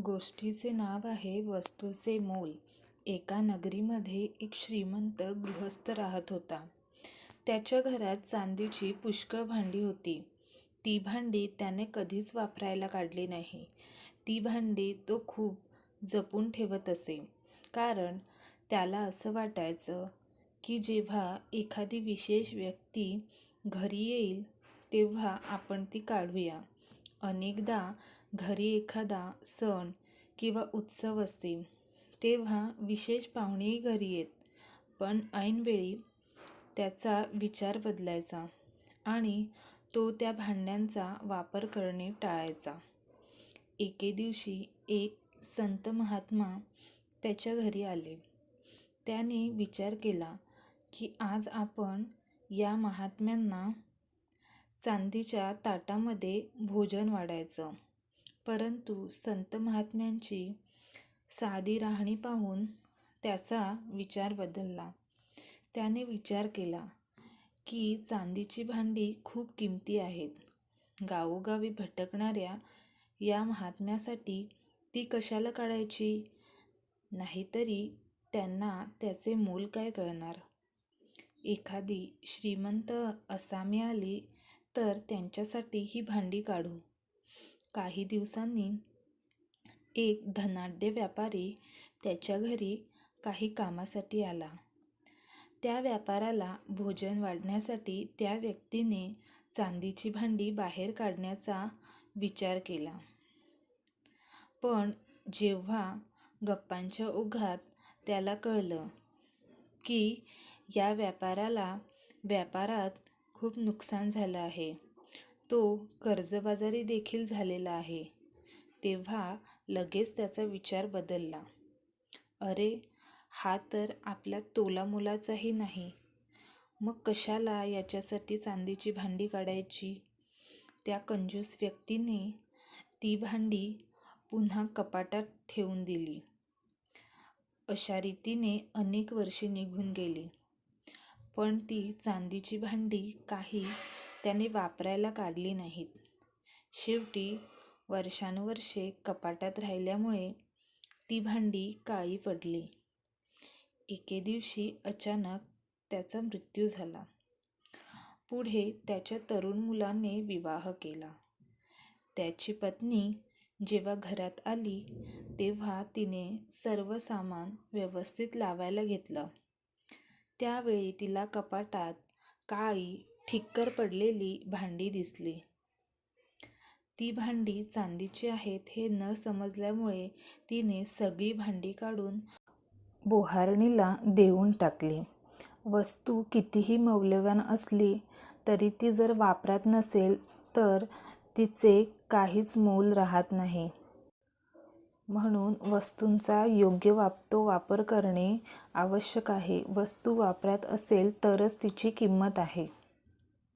गोष्टीचे नाव आहे वस्तूचे मोल. एका नगरीमध्ये एक श्रीमंत गृहस्थ राहत होता. त्याच्या घरात चांदीची पुष्कळ भांडी होती. ती भांडी त्याने कधीच वापरायला काढली नाही. ती भांडी तो खूप जपून ठेवत असे. कारण त्याला असं वाटायचं की जेव्हा एखादी विशेष व्यक्ती घरी येईल तेव्हा आपण ती काढूया. अनेकदा घरी एखादा सण किंवा उत्सव असते तेव्हा विशेष पाहुणेही घरी येत. पण ऐनवेळी त्याचा विचार बदलायचा आणि तो त्या भांड्यांचा वापर करणे टाळायचा. एके दिवशी एक संत महात्मा त्याच्या घरी आले. त्याने विचार केला की आज आपण या महात्म्यांना चांदीच्या ताटामध्ये भोजन वाढायचं. परंतु संत महात्म्यांची साधी राहणी पाहून त्याचा विचार बदलला. त्याने विचार केला की चांदीची भांडी खूप किमती आहेत. गावोगावी भटकणाऱ्या या महात्म्यासाठी ती कशाला काढायची? नाहीतरी त्यांना त्याचे मोल काय कळणार? एखादी श्रीमंत असामी आली तर त्यांच्यासाठी ही भांडी काढू. काही दिवसांनी एक धनाढ्य व्यापारी त्याच्या घरी काही कामासाठी आला. त्या व्यापाराला भोजन वाढण्यासाठी त्या व्यक्तीने चांदीची भांडी बाहेर काढण्याचा विचार केला. पण जेव्हा गप्पांच्या ओघात त्याला कळलं की या व्यापाराला व्यापारात खूप नुकसान झालं आहे तो कर्जबाजारी देखील झालेला आहे. तेव्हा लगेच त्याचा विचार बदलला. अरे हा तर आपल्या तोलामोलाचाही नाही. मग कशाला याच्यासाठी चांदीची भांडी काढायची? त्या कंजूस व्यक्तीने ती भांडी पुन्हा कपाटात ठेवून दिली. अशा रीतीने अनेक वर्षे निघून गेली. पण ती चांदीची भांडी काही त्याने वापरायला काढली नाहीत. शेवटी वर्षानुवर्षे कपाटात राहिल्यामुळे ती भांडी काळी पडली. एके दिवशी अचानक त्याचा मृत्यू झाला. पुढे त्याच्या तरुण मुलाने विवाह केला. त्याची पत्नी जेव्हा घरात आली तेव्हा तिने सर्व सामान व्यवस्थित लावायला घेतलं. त्यावेळी तिला कपाटात काळी ठिक्कर पडलेली भांडी दिसली. ती भांडी चांदीची आहेत हे न समजल्यामुळे तिने सगळी भांडी काढून बोहारणीला देऊन टाकली. वस्तू कितीही मौल्यवान असली तरी ती जर वापरात नसेल तर तिचे काहीच मोल राहत नाही. म्हणून वस्तूंचा योग्य वाप तो वापर करणे आवश्यक आहे. वस्तू वापरात असेल तरच तिची किंमत आहे.